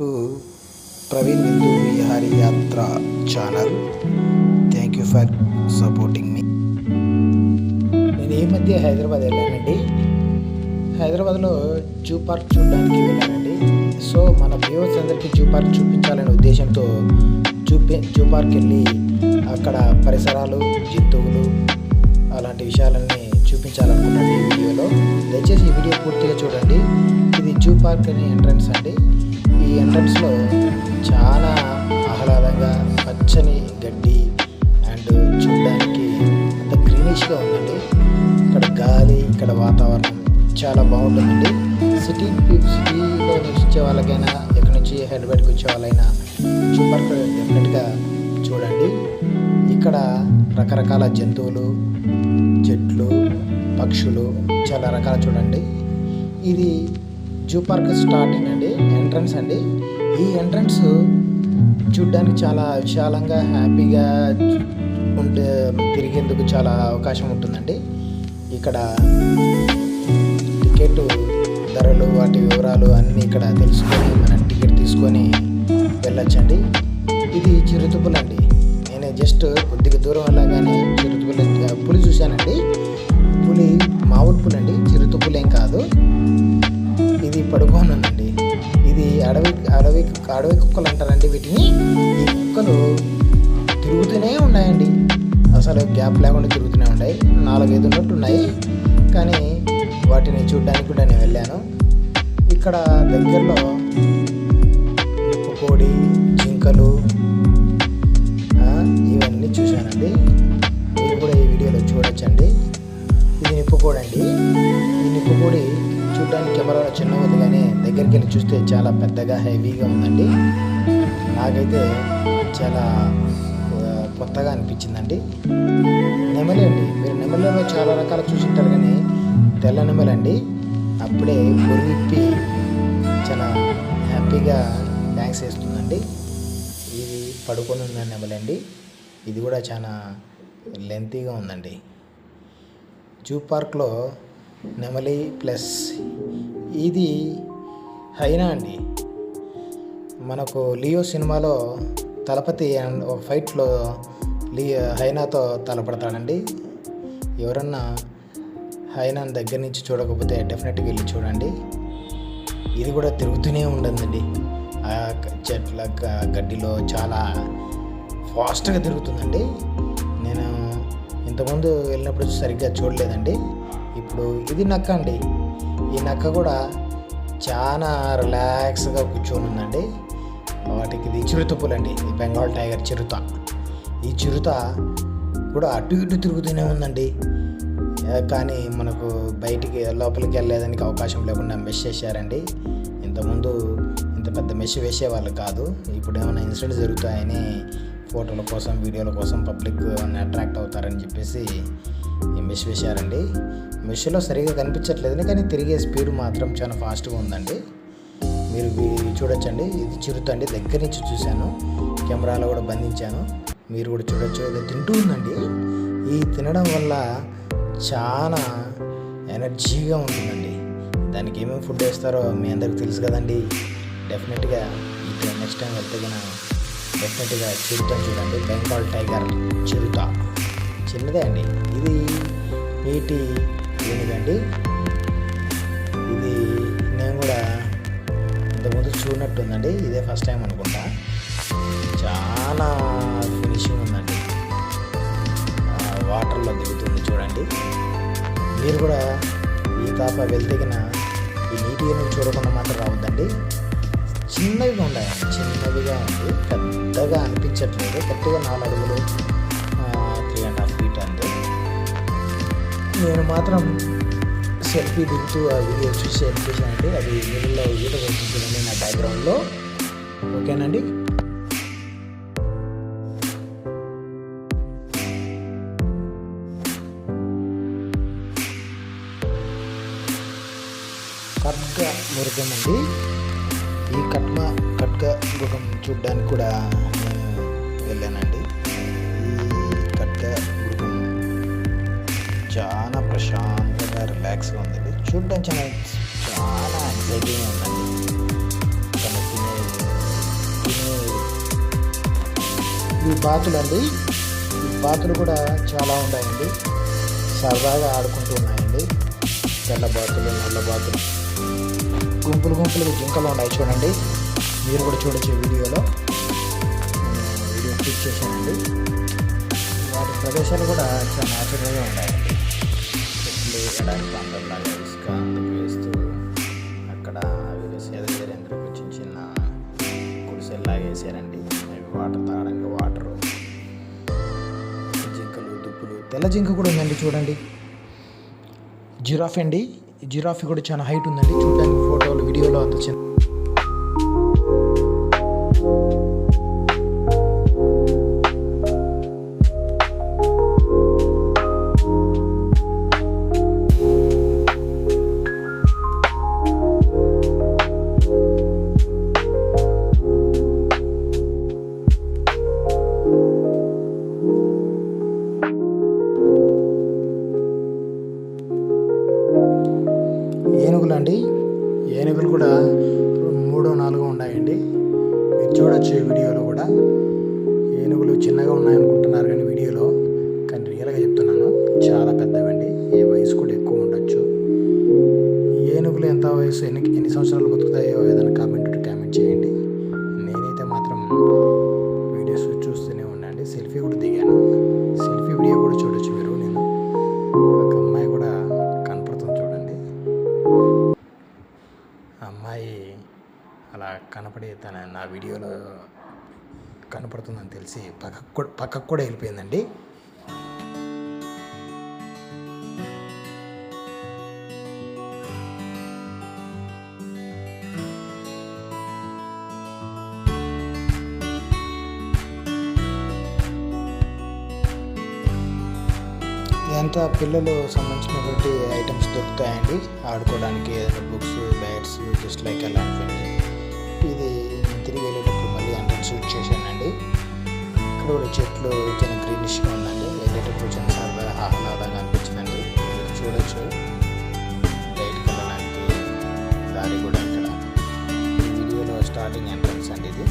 To Praveen Bindu Vihari Yatra channel. Thank you for supporting మీ నేను ఈ మధ్య హైదరాబాద్ వెళ్ళానండి. హైదరాబాద్లో జూ పార్క్ చూడడానికి వెళ్ళానండి. సో మన వ్యూవర్స్ అందరికీ జూ పార్క్ చూపించాలనే ఉద్దేశంతో చూపి జూ పార్క్ వెళ్ళి అక్కడ పరిసరాలు జంతువులు అలాంటి విషయాలన్నీ చూపించాలనుకున్నాను ఈ వీడియోలో. దయచేసి ఈ వీడియో పూర్తిగా చూడండి. ఇది జూ పార్క్ అనే ఎంట్రన్స్ అండి. ఈ ఎంట్రన్స్లో చాలా ఆహ్లాదంగా పచ్చని గడ్డి అండ్ చూడడానికి అంత గ్రీనిష్గా ఉందండి. ఇక్కడ గాలి ఇక్కడ వాతావరణం చాలా బాగుంటుందండి. సిటీ సిటీలో నివసించే వాళ్ళకైనా ఎక్కడి నుంచి హైదరాబాద్కి వచ్చే వాళ్ళైనా సూపర్ డెఫినెట్గా చూడండి. ఇక్కడ రకరకాల జంతువులు చెట్లు పక్షులు చాలా రకాల చూడండి. ఇది జూ పార్క్ స్టార్టింగ్ అండి ఎంట్రన్స్ అండి. ఈ ఎంట్రన్స్ చూడ్డానికి చాలా విశాలంగా హ్యాపీగా ఉండే తిరిగేందుకు చాలా అవకాశం ఉంటుందండి. ఇక్కడ టికెట్ ధరలు వాటి వివరాలు అన్నీ ఇక్కడ తెలుసుకొని మనం టికెట్ తీసుకొని వెళ్ళొచ్చండి. ఇది చిరుతుపులండి నేను జస్ట్ కొద్దిగా దూరం వెళ్ళగానే చిరుతుపుల పులి చూశానండి. పులి మామూలు పులి అండి చిరుతుపులు కాదు. ఇది పడుకొని ఇది అడవి అడవి అడవి కుక్కలు అంటారండి వీటిని. ఈ కుక్కలు తిరుగుతూనే ఉన్నాయండి. అసలు గ్యాప్ లేకుండా తిరుగుతూనే ఉన్నాయి. నాలుగైదు ఉన్నట్టు ఉన్నాయి. కానీ వాటిని చూడడానికి కూడా నేను వెళ్ళాను. ఇక్కడ దగ్గరలో కోడి జింకలు ఇవన్నీ చూశానండి. మీరు కూడా ఈ వీడియోలో చూడొచ్చండి. ఇది నిప్పుకోడండి ఈ నిప్పుకోడి చూడడానికి కెమెరాలో చిన్నగా ఉంది కానీ దగ్గరికి వెళ్ళి చూస్తే చాలా పెద్దగా హెవీగా ఉందండి. నాకైతే చాలా కొత్తగా అనిపించిందండి. నెమలి అండి. మీరు నెమలిలో చాలా రకాలు చూసింటారు కానీ తెల్ల నెమలి అండి. అప్పుడే పొరివిప్పి చాలా హ్యాపీగా డ్యాన్స్ వేస్తుందండి. ఇది పడుకొని ఉన్న నెమలి అండి. ఇది కూడా చాలా లెంతీగా ఉందండి. జూ పార్క్లో నెమలి ప్లస్. ఇది హైనా అండి. మనకు లియో సినిమాలో తలపతి అండ్ ఒక ఫైట్లో లియో హైనాతో తలపడతాడండి. ఎవరన్నా హైనాన్ దగ్గర నుంచి చూడకపోతే డెఫినెట్గా వెళ్ళి చూడండి. ఇది కూడా తిరుగుతూనే ఉంటుందండి. ఆ చెట్ల గడ్డిలో చాలా ఫాస్ట్గా తిరుగుతుందండి. నేను ఇంతకుముందు వెళ్ళినప్పుడు సరిగ్గా చూడలేదండి. ఇప్పుడు ఇది నక్క అండి. ఈ నక్క కూడా చాలా రిలాక్స్గా కూర్చొని ఉందండి. వాటికి ఇది చిరుతపులండి ఇది బెంగాల్ టైగర్ చిరుత. ఈ చిరుత కూడా అటు ఇటు తిరుగుతూనే ఉందండి. కానీ మనకు బయటికి లోపలికి వెళ్ళేదానికి అవకాశం లేకుండా మెష్ చేశారండి. ఇంతకుముందు ఇంత పెద్ద మెష్ వేసేవాళ్ళు కాదు. ఇప్పుడు ఏమైనా ఇన్సిడెంట్స్ జరుగుతాయని ఫోటోల కోసం వీడియోల కోసం పబ్లిక్ అట్రాక్ట్ అవుతారని చెప్పేసి మిస్ వేశారండి. మిషన్లో సరిగా కనిపించట్లేదు కానీ తిరిగే స్పీడ్ మాత్రం చాలా ఫాస్ట్గా ఉందండి. మీరు చూడొచ్చండి. ఇది చిరుత అండి. దగ్గర నుంచి చూశాను. కెమెరాలో కూడా బంధించాను. మీరు కూడా చూడొచ్చు. ఇది తింటూ ఉందండి. ఈ తినడం వల్ల చాలా ఎనర్జీగా ఉంటుందండి. దానికి ఏమేమి ఫుడ్ వేస్తారో మీ అందరికి తెలుసు కదండి. డెఫినెట్గా ఇక్కడ నెక్స్ట్ టైం వెళ్తే కన్నా డెఫినెట్గా చిరుత చూడండి. బెంగాల్ టైగర్ చిరుత. చిన్నదే అండి. ఇది నీటి ఏనుగండి ఇది నేను కూడా ఇంతకుముందు చూడనట్టు ఉందండి ఇదే ఫస్ట్ టైం అనుకుంటా. చాలా ఫినిషింగ్ ఉందండి. వాటర్లో దిగుతుంది చూడండి. మీరు కూడా ఈ తాప వెళ్తే ఈ నీటి ఏనుగు చూడకుండా మాత్రం రావద్దండి. చిన్నవిగా ఉండాలి చిన్నవిగా ఉంది. పెద్దగా అనిపించట్లేదు. పెద్దగా నాలుగు అడుగులు నేను మాత్రం సెల్ఫీ దిగుతూ ఆ వీడియో చూసి అనిపించానండి అది మిడిల్లో ఈత కొడుతుందండి నా బ్యాక్గ్రౌండ్లో ఓకేనండి? ఖడ్గ మృగం అండి. ఈ కట్మ ఖడ్గ మృగం చూడ్డానికి కూడా నేను వెళ్ళానండి. ప్రశాంతంగా రిలాక్స్గా ఉందండి. చూడడం చాలా చాలా ఎగ్జైటింగ్ ఉందండి. తను తినే తినే ఈ బాతులు అండి ఈ బాతులు కూడా చాలా ఉన్నాయండి. సరదాగా ఆడుకుంటూ ఉన్నాయండి. తెల్ల బాతులు నల్ల బాతులు గుంపులు గుంపులు జింకలు ఉన్నాయి చూడండి. మీరు కూడా చూడొచ్చు వీడియోలో. వీడియో క్లిక్ చేశానండి. వాటి ప్రదేశాలు కూడా చాలా ఆశ్చర్యంగా ఉన్నాయండి. ఎడారి ప్రాంతంలాగా ఇసుక అందుకు వేస్తూ అక్కడ వీరు సేద చిన్న చిన్న గుడిసెల్లాగా వేసారండి అవి వాటర్ తాగడానికి వాటరు జింకలు దుప్పులు తెల్ల జింక కూడా ఉందండి చూడండి జిరాఫ్ అండి. జిరాఫీ జిరాఫ్ కూడా చాలా హైట్ ఉందండి. చూడడానికి ఫోటోలు వీడియోలో అంత చిన్న nine కనపడుతుందని తెలిసి పక్కకు కూడా పక్కకు కూడా వెళ్ళిపోయిందండి. ఇదంతా పిల్లలు సంబంధించినటువంటి ఐటమ్స్ దొరుకుతాయండి. ఆడుకోవడానికి ఏదైనా బుక్స్ బ్యాట్స్ జస్ట్ లైక్ అలాంటివి. ఇది చూస్తుంటే కూడా చెట్లు కొంచెం గ్రీనిష్గా ఉందండి వెళ్ళేటప్పుడు కొంచెం సరదా ఆహ్లాదంగా అనిపించిందండి. మీరు చూడొచ్చు. లైట్ కలర్ లాంటి దారి కూడా ఇక్కడ. వీడియోలో స్టార్టింగ్ ఎంట్రన్స్ అండి ఇది.